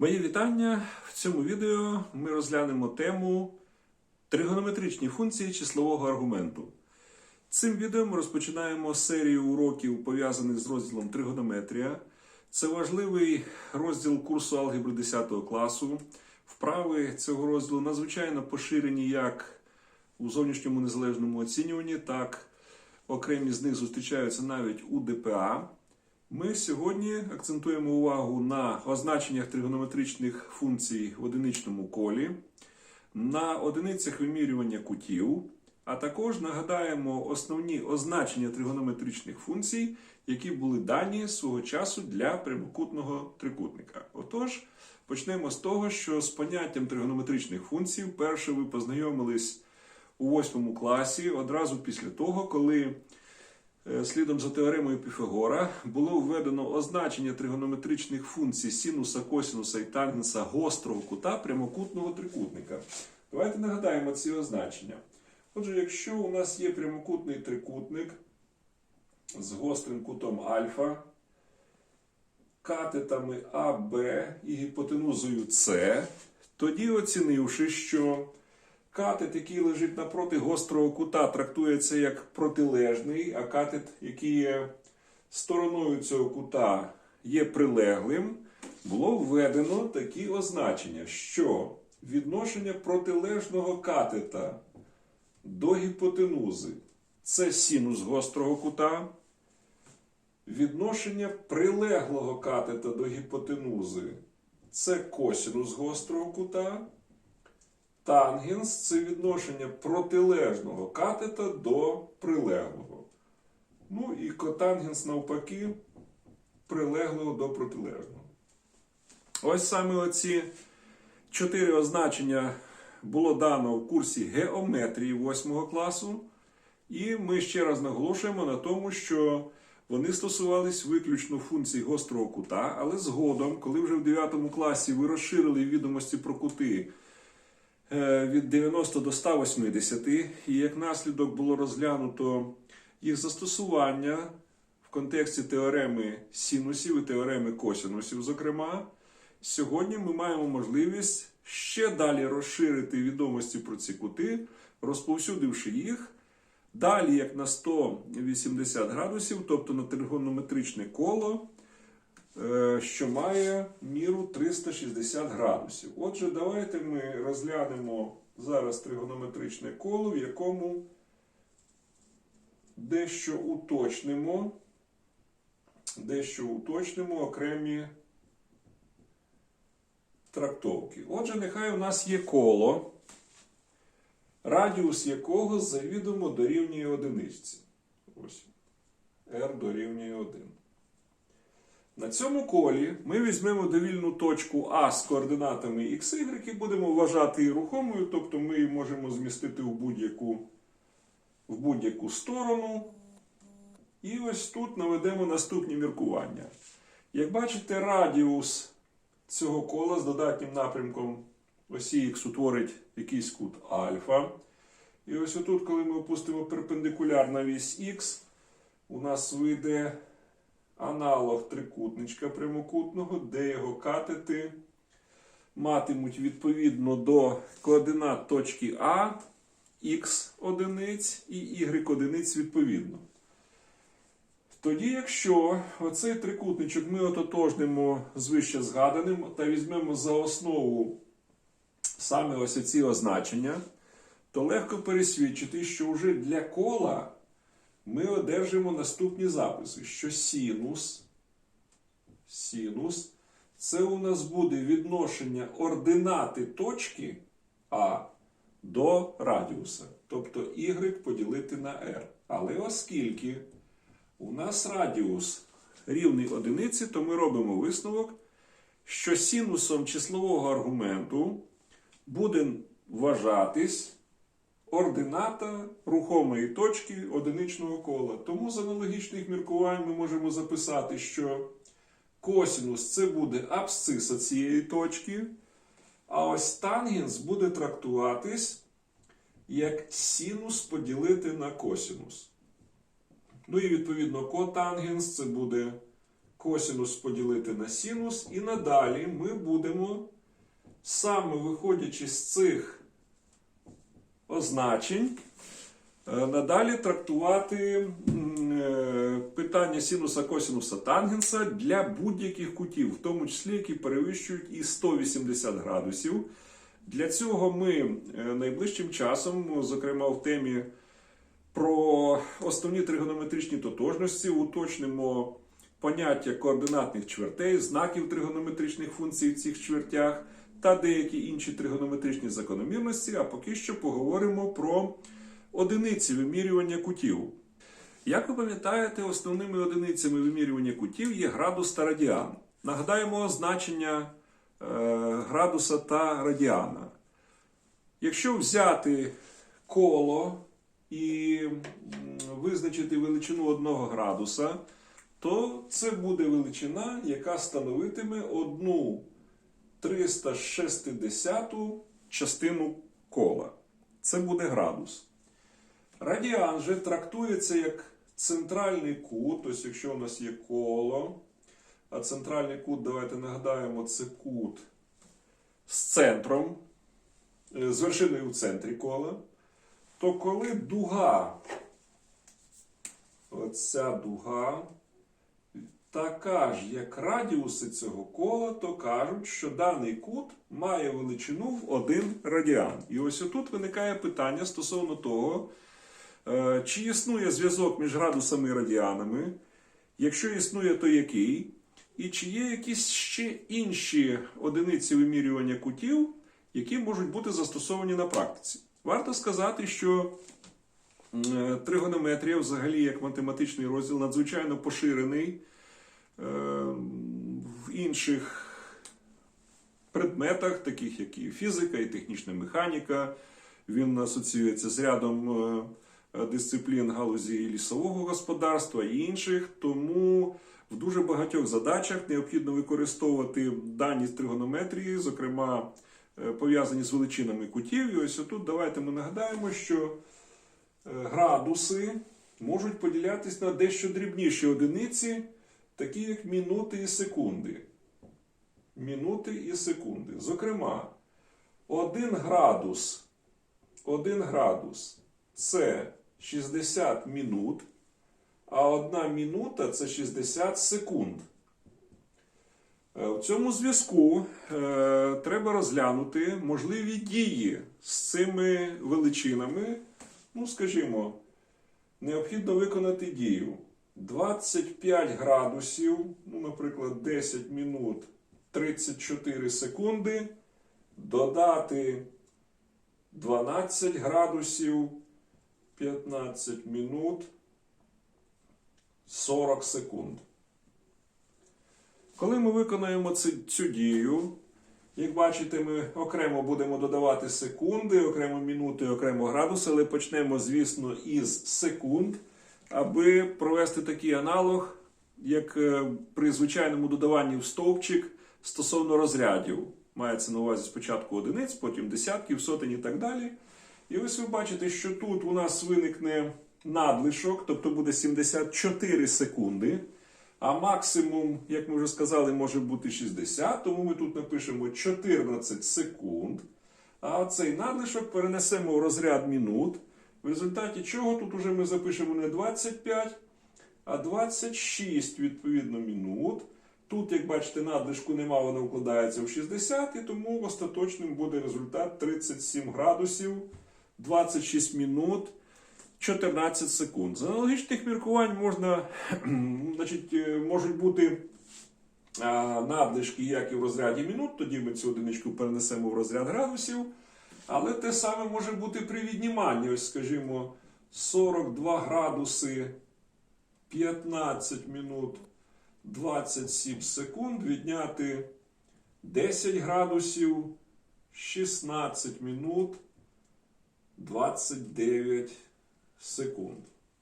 Мої вітання. В цьому відео ми розглянемо тему тригонометричні функції числового аргументу. Цим відео ми розпочинаємо серію уроків, пов'язаних з розділом тригонометрія. Це важливий розділ курсу алгебри 10 класу. Вправи цього розділу надзвичайно поширені як у зовнішньому незалежному оцінюванні, так окремі з них зустрічаються навіть у ДПА. Ми сьогодні акцентуємо увагу на означеннях тригонометричних функцій в одиничному колі, на одиницях вимірювання кутів, а також нагадаємо основні означення тригонометричних функцій, які були дані свого часу для прямокутного трикутника. Отож, почнемо з того, що з поняттям тригонометричних функцій вперше ви познайомились у восьмому класі одразу після того, коли Слідом за теоремою Піфагора було введено означення тригонометричних функцій синуса, косинуса і тангенса гострого кута прямокутного трикутника. Давайте нагадаємо ці означення. Отже, якщо у нас є прямокутний трикутник з гострим кутом альфа, катетами А, Б і гіпотенузою С, тоді оцінивши, що Катет, який лежить напроти гострого кута, трактується як протилежний, а катет, який є стороною цього кута, є прилеглим, було введено такі означення, що відношення протилежного катета до гіпотенузи це синус гострого кута, відношення прилеглого катета до гіпотенузи це косинус гострого кута. Тангенс це відношення протилежного катета до прилеглого. Ну і котангенс навпаки прилеглого до протилежного. Ось саме оці чотири означення було дано в курсі геометрії 8 класу. І ми ще раз наголошуємо на тому, що вони стосувались виключно функцій гострого кута, але згодом, коли вже в 9 класі ви розширили відомості про кути від 90 до 180, і як наслідок було розглянуто їх застосування в контексті теореми синусів і теореми косинусів, зокрема, сьогодні ми маємо можливість ще далі розширити відомості про ці кути, розповсюдивши їх. Далі як на 180 градусів, тобто на тригонометричне коло, е, що має міру 360 градусів. Отже, давайте ми розглянемо зараз тригонометричне коло, в якому дещо уточнимо, дещо уточнимо окремі трактовки. Отже, нехай у нас є коло, радіус якого завідомо дорівнює одиниці. Ось. R дорівнює 1. На цьому колі ми візьмемо довільну точку А з координатами x, y і будемо вважати її рухомою, тобто ми її можемо змістити в будь-яку в будь-яку сторону. І ось тут наведемо наступні міркування. Як бачите, радіус цього кола з додатнім напрямком осі Х утворить якийсь кут альфа. І ось отут, коли ми опустимо перпендикуляр на вісь Х, у нас вийде аналог трикутничка прямокутного, де його катети матимуть відповідно до координат точки А, Х одиниць і Y одиниць відповідно. Тоді, якщо оцей трикутничок ми ототожнимо з вище згаданим та візьмемо за основу саме ось ці означення, то легко пересвідчити, що вже для кола ми одержимо наступні записи, що синус, синус це у нас буде відношення ординати точки А до радіуса, тобто y поділити на r. Але оскільки у нас радіус рівний одиниці, то ми робимо висновок, що синусом числового аргументу буде вважатись ордината рухомої точки одиничного кола. Тому з аналогічних міркувань ми можемо записати, що косинус це буде абсциса цієї точки, а ось тангенс буде трактуватись як синус поділити на косинус. Ну і відповідно котангенс це буде косінус поділити на синус, і надалі ми будемо, саме виходячи з цих означень, е, надалі трактувати е, питання синуса, косінуса, тангенса для будь-яких кутів, в тому числі які перевищують і 180 градусів. Для цього ми е, найближчим часом, зокрема в темі про основні тригонометричні тотожності, уточнимо поняття координатних чвертей, знаків тригонометричних функцій в цих чвертях та деякі інші тригонометричні закономірності, а поки що поговоримо про одиниці вимірювання кутів. Як ви пам'ятаєте, основними одиницями вимірювання кутів є градус та радіан. Нагадаємо значення е, градуса та радіана. Якщо взяти коло і визначити величину 1 градуса, то це буде величина, яка становитиме 1 360 частину кола. Це буде градус. Радіан же трактується як центральний кут, тобто якщо у нас є коло, а центральний кут, давайте нагадаємо, це кут з центром, е, з вершиною в центрі кола, то коли дуга, оця дуга, така ж, як радіуси цього кола, то кажуть, що даний кут має величину в 1 радіан. І ось тут виникає питання стосовно того, е, чи існує зв'язок між градусами і радіанами. Якщо існує, то який? І чи є якісь ще інші одиниці вимірювання кутів, які можуть бути застосовані на практиці? Варто сказати, що е, тригонометрія, взагалі, як математичний розділ, надзвичайно поширений в інших предметах, таких як і фізика, і технічна механіка. Він асоціюється з рядом е, дисциплін галузі лісового господарства і інших. Тому в дуже багатьох задачах необхідно використовувати дані з тригонометрії, зокрема е, пов'язані з величинами кутів. І ось отут давайте ми нагадаємо, що е, градуси можуть поділятись на дещо дрібніші одиниці, такі як мінути і секунди. Мінути і секунди. Зокрема, 1 градус, 1 градус це 60 минут, а 1 минута це 60 секунд. Е, В цьому зв'язку е, треба розглянути можливі дії з цими величинами. Ну, скажімо, необхідно виконати дію 25 градусів, ну, наприклад, 10 минут 34 секунди, додати 12 градусів 15 минут 40 секунд. Коли ми виконаємо цю, дію, як бачите, ми окремо будемо додавати секунди, окремо мінути, окремо градуси, але почнемо, звісно, із секунд, аби провести такий аналог, як е, при звичайному додаванні в стовпчик стосовно розрядів. Мається на увазі спочатку одиниць, потім десятків, сотень і так далі. І ось ви бачите, що тут у нас виникне надлишок, тобто буде 74 секунди. А максимум, як ми вже сказали, може бути 60, тому ми тут напишемо 14 секунд. А цей надлишок перенесемо в розряд минут, в результаті чого тут уже ми запишемо не 25, а 26 відповідно минут. Тут, як бачите, надлишку нема, воно вкладається в 60, і тому остаточним буде результат 37 градусів, 26 минут. 14 секунд. З аналогічних міркувань можна, значить, е, можуть бути надлишки, як і в розряді минут, тоді ми цю одиничку перенесемо в розряд градусів. Але те саме може бути при відніманні. Ось, скажімо, 42 градуси 15 минут 27 секунд, відняти 10 градусів 16 минут 29 секунд.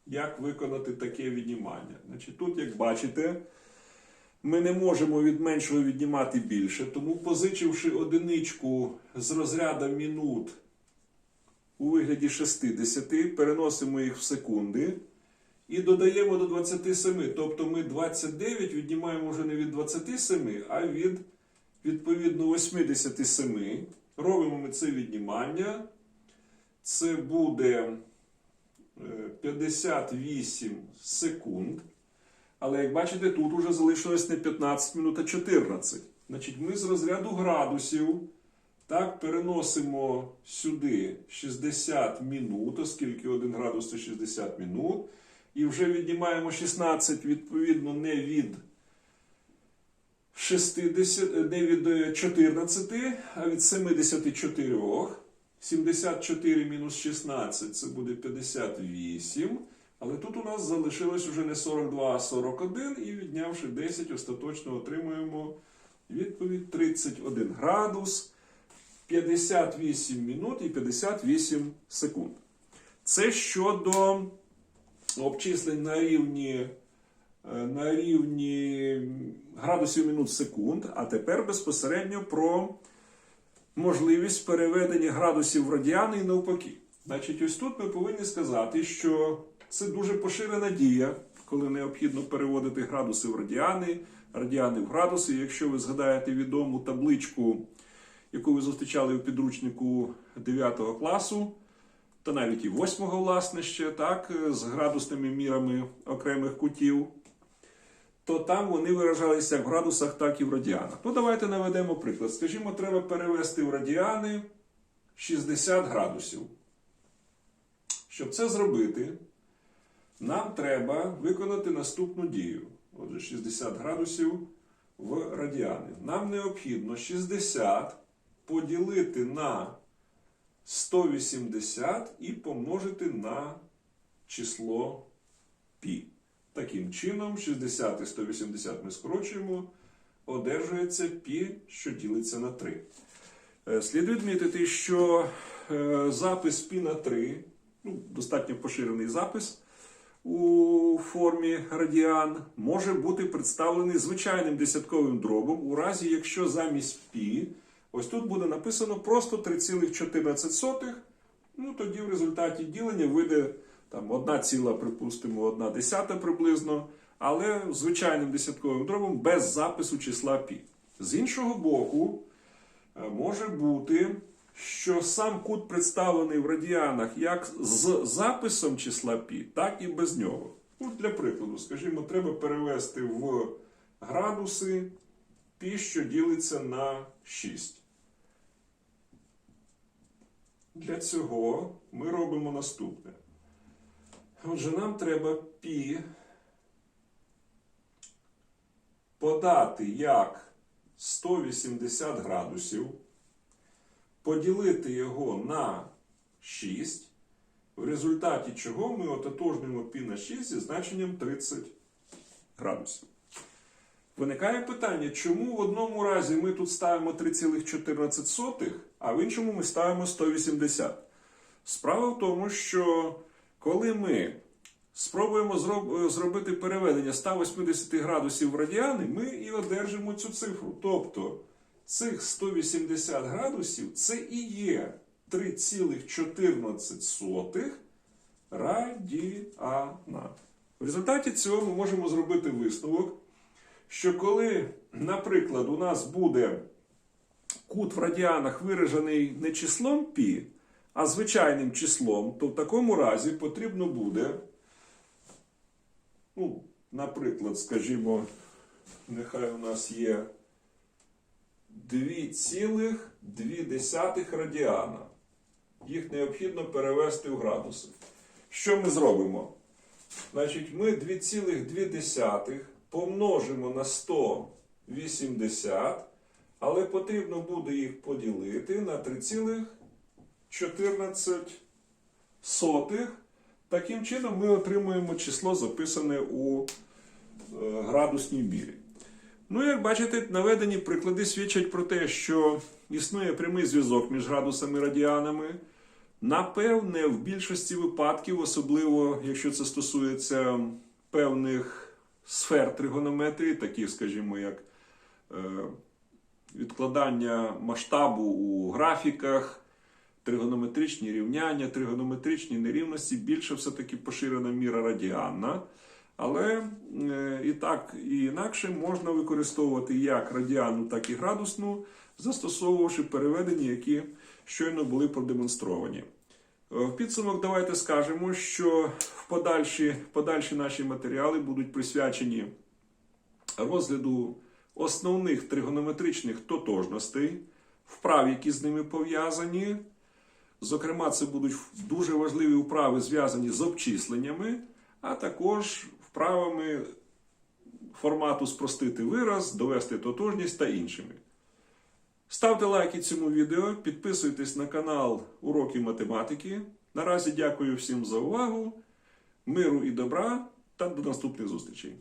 Як виконати таке віднімання? Значить, тут, як бачите, ми не можемо від меншого віднімати більше, тому позичивши одиничку з розряду минут у вигляді 60, переносимо їх в секунди. і додаємо до 27. Тобто ми 29 віднімаємо вже не від 27, а від відповідно 87. Робимо ми це віднімання. Це буде е, 58 секунд. Але як бачите, тут уже залишилось не 15 минут, а 14. Значить, ми з розряду градусів так переносимо сюди 60 минут, оскільки 1 градус це 60 минут. І вже віднімаємо 16 відповідно не від 60, не від е, 14, а від 74. 74 мінус 16 це буде 58. Але тут у нас залишилось вже не 42, а 41, і віднявши 10, остаточно отримуємо відповідь 31 градус, 58 минут і 58 секунд. Це щодо обчислень на рівні, е, на рівні градусів минут секунд, а тепер безпосередньо про можливість переведення градусів в радіани і навпаки. Значить, ось тут ми повинні сказати, що це дуже поширена дія, коли необхідно переводити градуси в радіани, радіани в градуси. Якщо ви згадаєте відому табличку, яку ви зустрічали у підручнику 9 класу, та навіть і 8 власне ще, так, з градусними мірами окремих кутів, то там вони виражалися як в градусах, так і в радіанах. Ну, давайте наведемо приклад. Скажімо, треба перевести в радіани 60 градусів. Щоб це зробити, нам треба виконати наступну дію. Отже, 60 градусів в радіани. Нам необхідно 60 поділити на 180 і помножити на число π. Таким чином, 60 і 180 ми скорочуємо, одержується π, що ділиться на 3. Е, Слід відмітити, що е, запис π на 3, ну, достатньо поширений запис у формі радіан, може бути представлений звичайним десятковим дробом, у разі, якщо замість π, ось тут буде написано просто 3,14, ну тоді в результаті ділення вийде там одна ціла, припустимо, одна десята приблизно, але звичайним десятковим дробом без запису числа π. З іншого боку, е, може бути, що сам кут представлений в радіанах як з записом числа пі, так і без нього. От Для прикладу, скажімо, треба перевести в градуси пі, що ділиться на 6. Для цього ми робимо наступне. Отже, нам треба пі подати як 180 градусів поділити його на 6, в результаті чого ми ототожнюємо π на 6 зі значенням 30 градусів. Виникає питання, чому в одному разі ми тут ставимо 3,14, а в іншому ми ставимо 180. Справа в тому, що коли ми спробуємо зробити переведення 180 градусів в радіани, ми і одержимо цю цифру. Тобто цих 180 градусів це і є 3,14 радіана. В результаті цього ми можемо зробити висновок, що коли, наприклад, у нас буде кут в радіанах виражений не числом π, а звичайним числом, то в такому разі потрібно буде, ну, наприклад, скажімо, нехай у нас є 2,2 радіана. Їх необхідно перевести в градуси. Що ми зробимо? Значить, ми 2,2 помножимо на 180, але потрібно буде їх поділити на 3,14. Таким чином ми отримуємо число, записане у е, градусній мірі. Ну, як бачите, наведені приклади свідчать про те, що існує прямий зв'язок між градусами і радіанами. Напевне, в більшості випадків, особливо якщо це стосується певних сфер тригонометрії, таких, скажімо, як е, відкладання масштабу у графіках, тригонометричні рівняння, тригонометричні нерівності, більше все-таки поширена міра радіанна. Але е, і так, і інакше можна використовувати як радіанну, так і градусну, застосовувавши переведення, які щойно були продемонстровані. Е, В підсумок давайте скажемо, що в подальші, подальші наші матеріали будуть присвячені розгляду основних тригонометричних тотожностей, вправ, які з ними пов'язані. Зокрема, це будуть дуже важливі вправи, зв'язані з обчисленнями, а також вправами формату спростити вираз, довести тотожність та іншими. Ставте лайки цьому відео, підписуйтесь на канал Уроки математики. Наразі дякую всім за увагу, миру і добра та до наступних зустрічей!